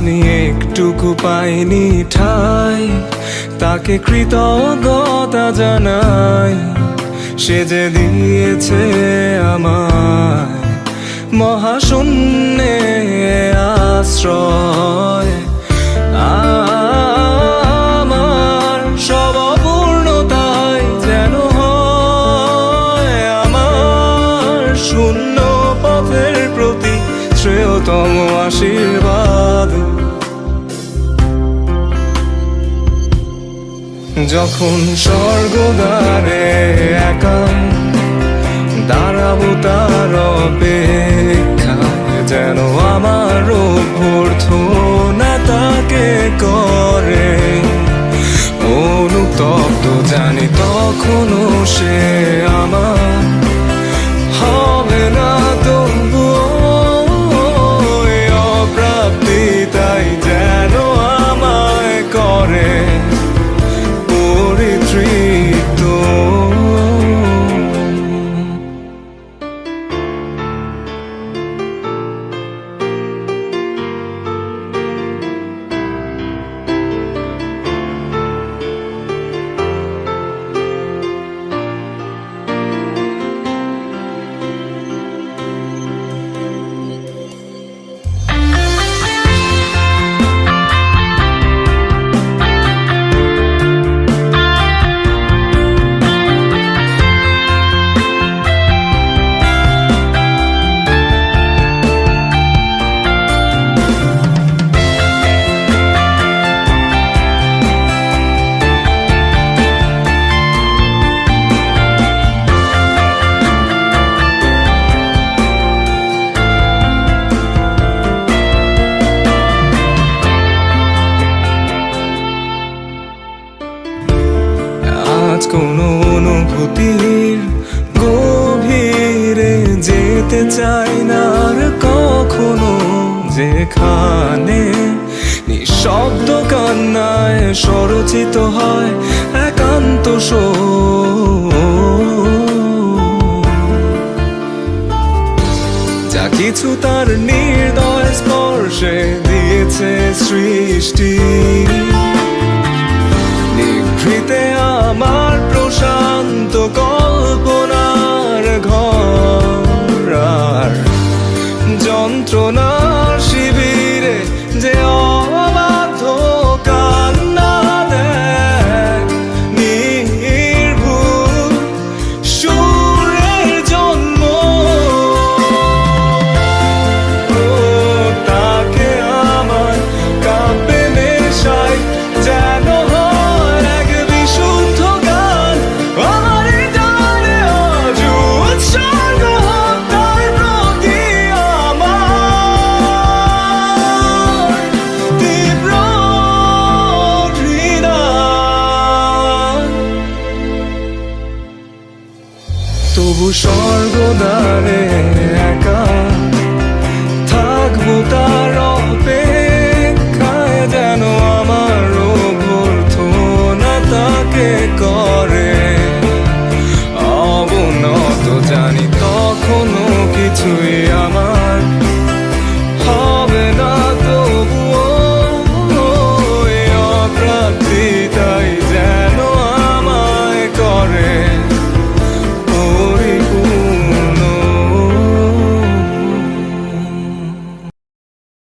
আমি একটুকু পাইনি ঠাই। তাকে কৃতজ্ঞতা জানাই, সে যে দিয়েছে আমায়। মহাশূন্যে আশ্রয়। আমার যেন আমার শূন্য পথের প্রতি শ্রেয়তম আশীর্বাদ। যখন স্বর্গদারে একাম দাঁড়াবো তার অপেক্ষায় যেন আমার অভ্যর্থনা তাকে করে। অনুতপ্ত জানি তখনও সে কোনো অনুভূতির গভীরে যেতে চাই না আর কখনো যেখানে নিঃশব্দ কান্নায় স্বরচিত হয় একান্ত যা কিছু তার নির্দয় স্পর্শে যন্ত্রণার তবু স্বর্গদারে একা